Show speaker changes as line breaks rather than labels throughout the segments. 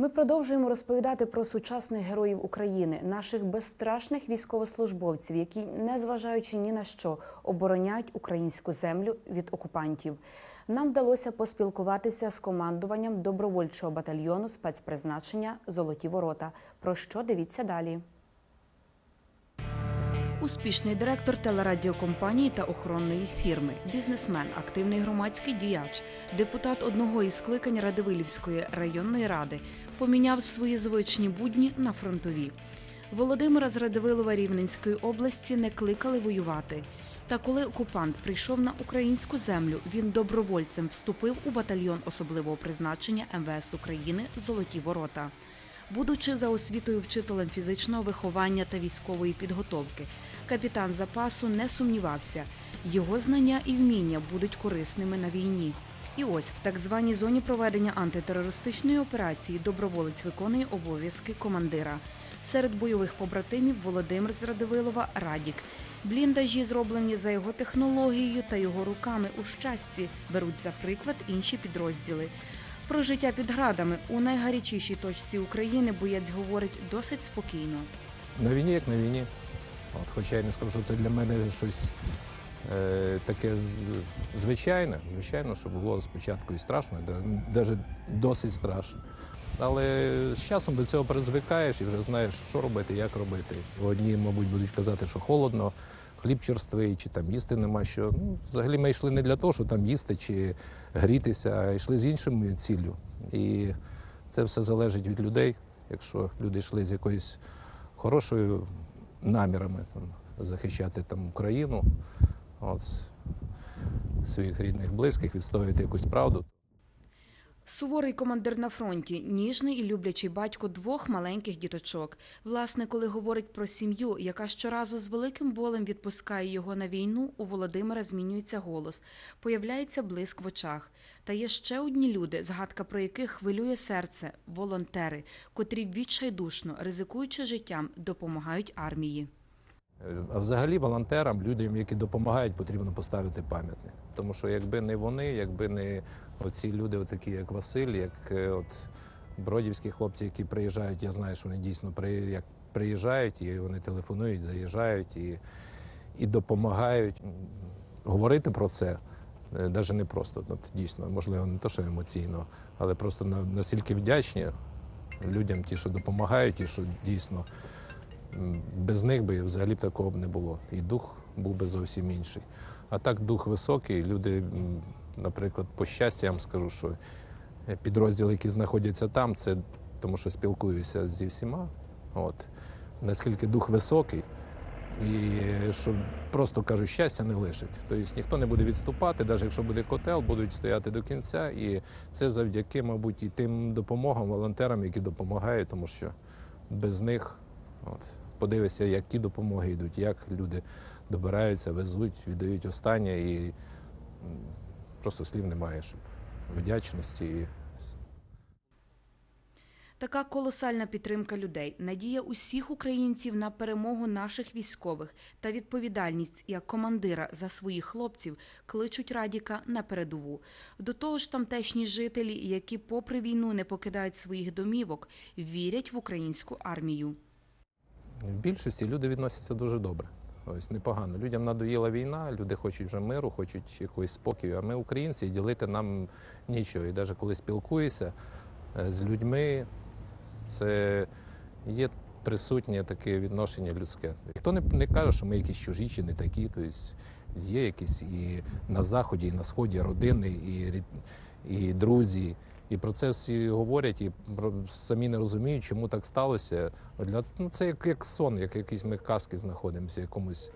Ми продовжуємо розповідати про сучасних героїв України, наших безстрашних військовослужбовців, які, незважаючи ні на що, обороняють українську землю від окупантів. Нам вдалося поспілкуватися з командуванням добровольчого батальйону спецпризначення Золоті ворота. Про що дивіться далі? Успішний директор телерадіокомпанії та охоронної фірми, бізнесмен, активний громадський діяч, депутат одного із скликань Радивилівської районної ради поміняв свої звичні будні на фронтові. Володимира з Радивилова Рівненської області не кликали воювати. Та коли окупант прийшов на українську землю, він добровольцем вступив у батальйон особливого призначення МВС України Золоті ворота. Будучи за освітою вчителем фізичного виховання та військової підготовки, капітан запасу не сумнівався, його знання і вміння будуть корисними на війні. І ось в так званій зоні проведення антитерористичної операції доброволець виконує обов'язки командира. Серед бойових побратимів Володимир з Радивилова Радік. Бліндажі, зроблені за його технологією та його руками у щасті, беруть за приклад інші підрозділи. Про життя під градами у найгарячішій точці України боєць говорить досить спокійно.
На війні, як на війні. От, хоча я не скажу, що це для мене щось е, таке звичайне. Звичайно, що було спочатку і страшно, навіть досить страшно. Але з часом до цього призвикаєш і вже знаєш, що робити, як робити. Одні, мабуть, будуть казати, що холодно, хліб черствий, чи там їсти нема що. Ну, взагалі ми йшли не для того, щоб там їсти чи грітися, а йшли з іншою ціллю. І це все залежить від людей. Якщо люди йшли з якоюсь хорошою намірами там, захищати там Україну, от, своїх рідних, близьких, відстоювати якусь правду.
Суворий командир на фронті, ніжний і люблячий батько двох маленьких діточок. Власне, коли говорить про сім'ю, яка щоразу з великим болем відпускає його на війну, у Володимира змінюється голос, появляється блиск в очах. Та є ще одні люди, згадка про яких хвилює серце волонтери, котрі відчайдушно, ризикуючи життям, допомагають армії.
А взагалі волонтерам, людям, які допомагають, потрібно поставити пам'ятник. Тому що якби не вони, якби не оці люди, такі як Василь, як е, от бродівські хлопці, які приїжджають, я знаю, що вони дійсно як приїжджають, і вони телефонують, заїжджають і, і допомагають. Говорити про це навіть не просто, от, дійсно, можливо, не то, що емоційно, але просто настільки вдячні людям, ті, що допомагають, ті, що дійсно без них би взагалі б такого б не було. І дух був би зовсім інший. А так дух високий. Люди, наприклад, по щастя, я вам скажу, що підрозділи, які знаходяться там, це тому що спілкуюся зі всіма. От. Наскільки дух високий, і що просто кажу, щастя не лишить. Тобто ніхто не буде відступати, навіть якщо буде котел, будуть стояти до кінця. І це завдяки, мабуть, і тим допомогам, волонтерам, які допомагають, тому що без них От. Подивися, як ті допомоги йдуть, як люди добираються, везуть, віддають останнє і просто слів немає, щоб вдячності. І
Така колосальна підтримка людей, надія усіх українців на перемогу наших військових та відповідальність як командира за своїх хлопців кличуть Радіка на передову. До того ж, тамтешні жителі, які попри війну не покидають своїх домівок, вірять в українську армію.
в більшості люди відносяться дуже добре. Ось непогано. Людям надоїла війна, люди хочуть вже миру, хочуть якогось спокою. А ми, українці, і ділити нам нічого. І навіть коли спілкуєшся е, з людьми, це є присутнє таке відношення людське. Ніхто не, не каже, що ми якісь чужі чи не такі. Тобто є якісь і на заході, і на сході родини, і, і друзі. І про це всі говорять, і самі не розуміють, чому так сталося. Для, ну, це як, як сон, як якісь ми казки знаходимося якомусь.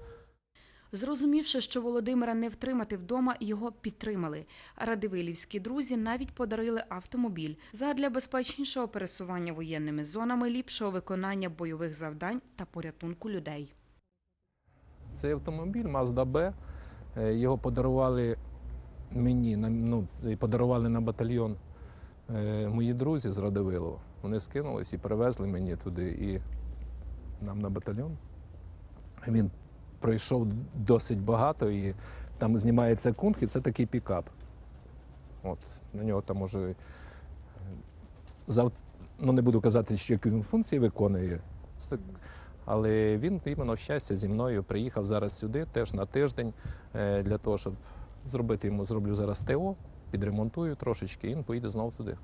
Зрозумівши, що Володимира не втримати вдома, його підтримали. Радивилівські друзі навіть подарили автомобіль задля безпечнішого пересування воєнними зонами, ліпшого виконання бойових завдань та порятунку людей.
Цей автомобіль Mazda B. е, Його подарували мені, ну, подарували на батальйон мої друзі з Радивилова. Вони скинулись і привезли мені туди і нам на батальйон. Він пройшов досить багато і там знімається кунг, і це такий пікап. От, на нього там може е, зав... ну не буду казати, що які він функції виконує. Але він іменно щастя зі мною приїхав зараз сюди, теж на тиждень, е, для того, щоб зробити йому, зроблю зараз ТО, підремонтую трошечки, і він поїде знову туди.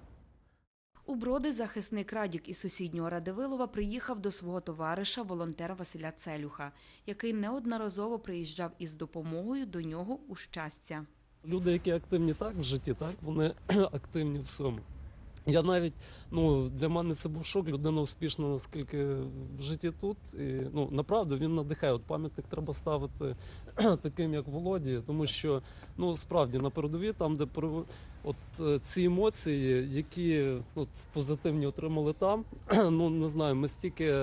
У Броди захисник Радік із сусіднього Радивилова приїхав до свого товариша, волонтера Василя Целюха, який неодноразово приїжджав із допомогою до нього у щастя.
Люди, які активні так в житті, так вони активні в всьому. Я навіть ну для мене це був шок. Людина успішна наскільки в житті тут. І ну направду він надихає. От пам'ятник треба ставити таким, як Володі, тому що ну справді на передовій, там, де от е, ці емоції, які от, позитивні отримали там. ну не знаю, ми стільки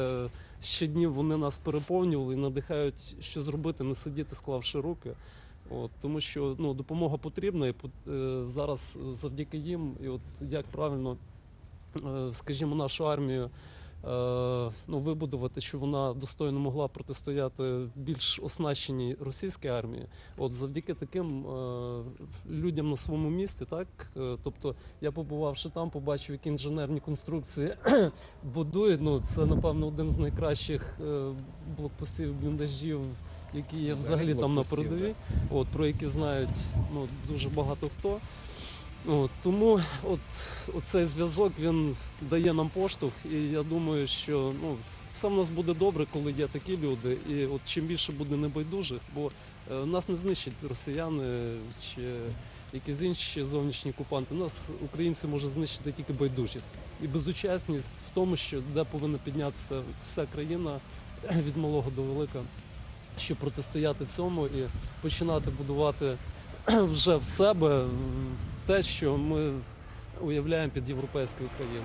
щоднів вони нас переповнювали і надихають, що зробити, не сидіти, склавши руки. От, тому що ну, допомога потрібна, і е, зараз завдяки їм, і от як правильно, е, скажімо, нашу армію е, ну, вибудувати, щоб вона достойно могла протистояти більш оснащеній російській армії. От завдяки таким е, людям на своєму місці, так е, тобто я побувавши там, побачив, які інженерні конструкції будують. Ну це напевно один з найкращих е, блокпостів бліндажів, які є взагалі там на передовій от, про які знають ну, дуже багато хто. От, тому от, оцей зв'язок він дає нам поштовх, і я думаю, що ну, все в нас буде добре, коли є такі люди. І от чим більше буде небайдужих, бо е, нас не знищать росіяни чи якісь інші зовнішні окупанти. Нас українці може знищити тільки байдужість і безучасність в тому, що де повинна піднятися вся країна від малого до велика щоб протистояти цьому і починати будувати вже в себе те, що ми уявляємо під європейською країною.